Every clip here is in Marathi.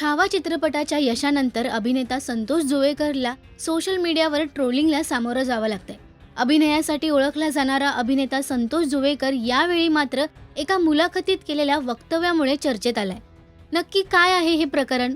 छावा चित्रपटाच्या यशानंतर अभिनेता संतोष जुवेकरला सोशल मीडियावर ट्रोलिंगला सामोरं जावं लागतंय. अभिनयासाठी ओळखला जाणारा अभिनेता संतोष जुवेकर यावेळी मात्र एका मुलाखतीत केलेल्या वक्तव्यामुळे चर्चेत आलाय. नक्की काय आहे हे प्रकरण?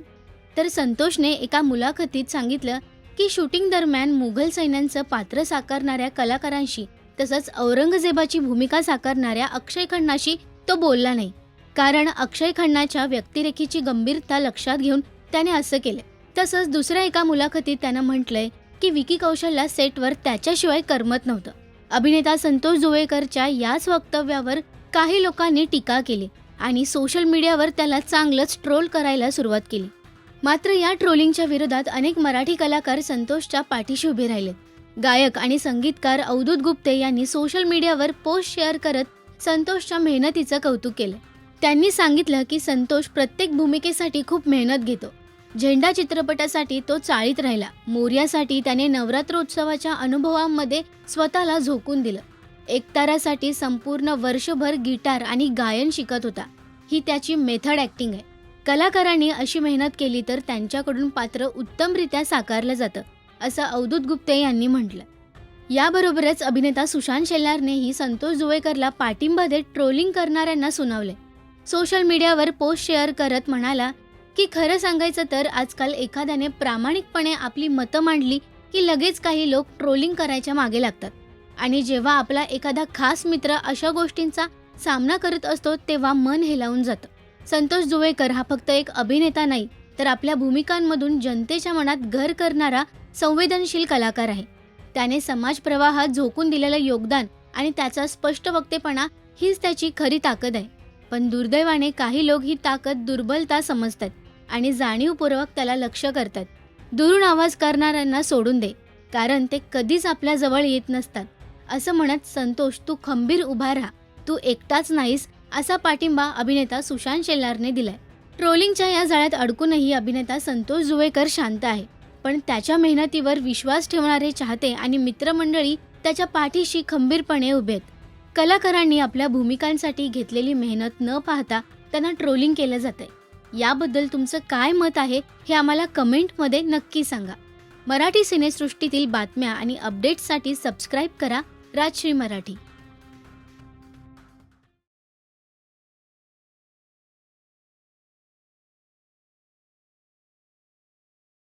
तर संतोषने एका मुलाखतीत सांगितलं की शूटिंग दरम्यान मुघल सैन्यांचं पात्र साकारणाऱ्या कलाकारांशी तसंच औरंगजेबाची भूमिका साकारणाऱ्या अक्षय खन्नाशी तो बोलला नाही. कारण अक्षय खन्नाच्या व्यक्तिरेखीची गंभीरता लक्षात घेऊन त्याने असं केलं. तसंच दुसऱ्या एका मुलाखतीत त्यानं म्हटलंय की विकी कौशलला सेटवर त्याच्याशिवाय करमत नव्हतं. अभिनेता संतोष जुवेकरच्या याच वक्तव्यावर काही लोकांनी टीका केली आणि सोशल मीडियावर त्याला चांगलंच ट्रोल करायला सुरुवात केली. मात्र या ट्रोलिंगच्या विरोधात अनेक मराठी कलाकार संतोषच्या पाठीशी उभे राहिले गायक आणि संगीतकार अवधूत गुप्ते यांनी सोशल मीडियावर पोस्ट शेअर करत संतोषच्या मेहनतीचं कौतुक केलं. त्यांनी सांगितलं की संतोष प्रत्येक भूमिकेसाठी खूप मेहनत घेतो. झेंडा चित्रपटासाठी तो चाळीत राहिला. मोर्यासाठी त्याने नवरात्रोत्सवाच्या अनुभवांमध्ये स्वतःला झोकून दिलं. एकतारासाठी संपूर्ण वर्षभर गिटार आणि गायन शिकत होता. ही त्याची मेथड ॲक्टिंग आहे. कलाकारांनी अशी मेहनत केली तर त्यांच्याकडून पात्र उत्तमरित्या साकारलं जातं असं अवधूत गुप्ते यांनी म्हटलं. याबरोबरच अभिनेता सुशांत शेल्लारनेही संतोष जुवेकरला पाठिंबा देत ट्रोलिंग करणाऱ्यांना सुनावले. सोशल मीडियावर पोस्ट शेअर करत म्हणाला की खरं सांगायचं तर आजकाल एखाद्याने प्रामाणिकपणे आपली मतं मांडली की लगेच काही लोक ट्रोलिंग करायच्या मागे लागतात. आणि जेव्हा आपला एखादा खास मित्र अशा गोष्टींचा सामना करत असतो तेव्हा मन हेलावून जातं. संतोष जुवेकर हा फक्त एक अभिनेता नाही तर आपल्या भूमिकांमधून जनतेच्या मनात घर करणारा संवेदनशील कलाकार आहे. त्याने समाज प्रवाहात झोकून दिलेलं योगदान आणि त्याचा स्पष्ट वक्तेपणा हीच त्याची खरी ताकद आहे. पण दुर्दैवाने काही लोक ही ताकद दुर्बलता समजतात आणि जाणीवपूर्वक त्याला लक्ष करतात. दुरून आवाज करणाऱ्यांना सोडून दे कारण ते कधीच आपल्या जवळ येत नसतात. असं म्हणत संतोष तू खंबीर उभा राहा. तू एकटाच नाहीस असा पाठिंबा अभिनेता सुशांत शेल्लारने दिलाय. ट्रोलिंगच्या या जाळ्यात अडकूनही अभिनेता संतोष जुवेकर शांत आहे. पण त्याच्या मेहनतीवर विश्वास ठेवणारे चाहते आणि मित्रमंडळी त्याच्या पाठीशी खंबीरपणे उभे आहेत. कलाकारांनी आपल्या भूमिकांसाठी घेतलेली मेहनत न पाहता त्यांना ट्रोलिंग केलं जातंय. याबद्दल तुमचं काय मत आहे हे आम्हाला कमेंटमध्ये नक्की सांगा. मराठी सिनेसृष्टीतील बातम्या आणि अपडेट्ससाठी सबस्क्राईब करा राजश्री मराठी.